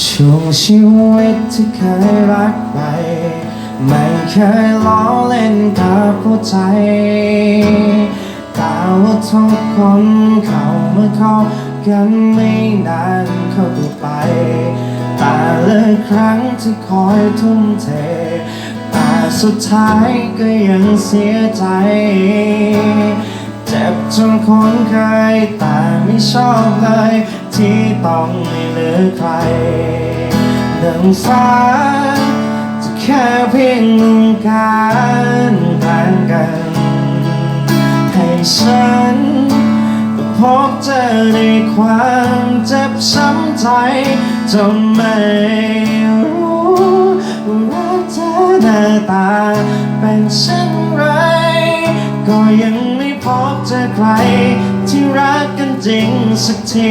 ช่วงชีวิตที่เคยรักไป ไม่เคยล้อเล่นกับหัวใจแต่ว่าทุกคนเข้ามาเขากันไม่นานเขาก็ไป แต่ละครั้งที่คอยทุ่มเท แต่สุดท้ายก็ยังเสียใจ เจ็บจนคนเคยแต่ไม่ชอบเลย ที่ต้องไม่เหลือใครดังฟ้าจะแค่เพียงลงการแบ่งกัน ให้ฉันพบเจอในความเจ็บช้ำใจจนไม่รู้ว่ารักเธอหน้าตาเป็นเช่น จอใครที่รักกันจริงสักที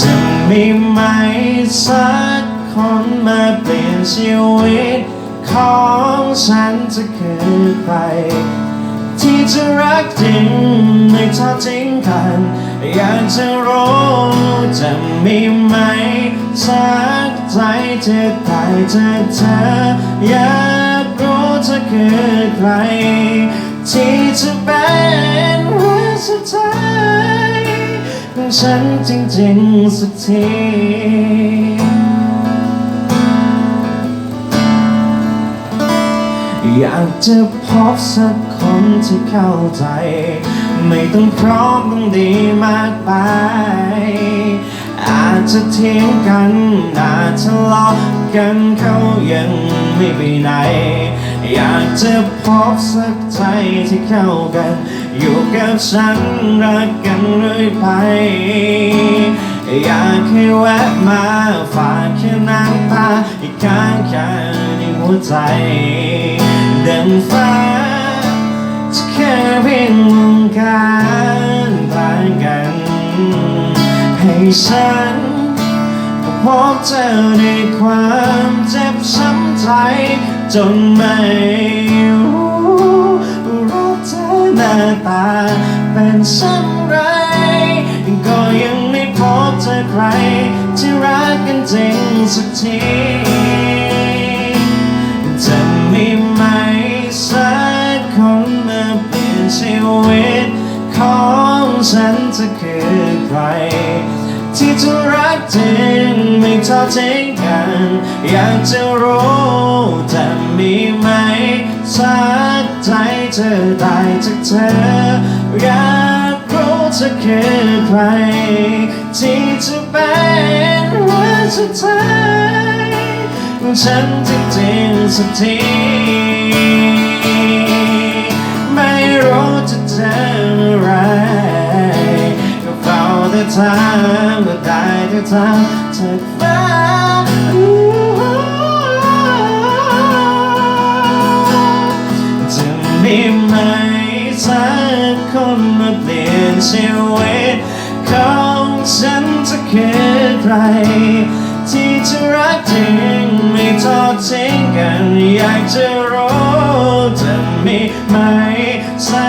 จะมีไหมสักคนมาเปลี่ยนชีวิต ของฉันจะคือใคร ที่จะรักจริงไม่ทอดทิ้งกัน อยากจะรู้จะมีไหมสักใจจะตายจากเธออยากรู้เธอคือใคร ที่จะเป็นวันสุดท้ายของฉันจริงๆสักทีอยากจะพบสักคนที่เข้าใจ ไม่ต้องพร้อมต้องดีมากไป อาจจะเถียงกันอาจทะเลาะ กันเขายังไม่ไปไหน อยากจะพบสักใจที่เข้ากัน อยู่กับฉันรักกันเรื่อยไป อยากให้แวะมาฝากแค่น้ำตาอีกข้างข้างในหัวใจดังฟ้าจะแค่เพียงลงการต่างกัน ให้ฉัน พบเจอในความเจ็บช้ำใจ จนไม่รู้รักเธอหน้าตาเป็นเช่นไร ก็ยังไม่พบเจอใคร ที่รักกันจริงสักทีจะมีไหมสักคนมาเปลี่ยนชีวิตของฉันจะคือใคร ที่จะรักจริง ทอดทิ้งกัน อยากจะรู้จะมีไหมสักใจเธอได้จากเธอ อยากรู้จะคือใคร ที่จะเป็นวันสุดท้ายของฉันจริงๆสักทีไม่รู้จะเจอเมื่อไรก็เฝ้าแต่ทางก็ได้แต่ทาง ชีวิตของฉันจะคือใคร ที่จะรักจริงไม่ทอดทิ้งกัน อยากจะรู้จะมีไหมสั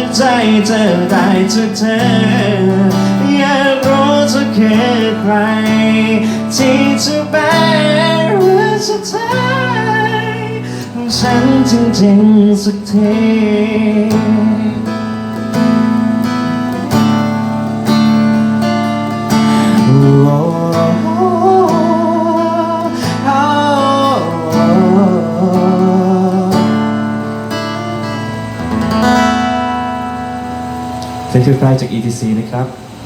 กใจเธอได้จากเธออยากรู้จะคือใคร ที่จะเป็นวันสุดท้ายของฉันจริงๆสักที คือใครจาก ETC นะครับ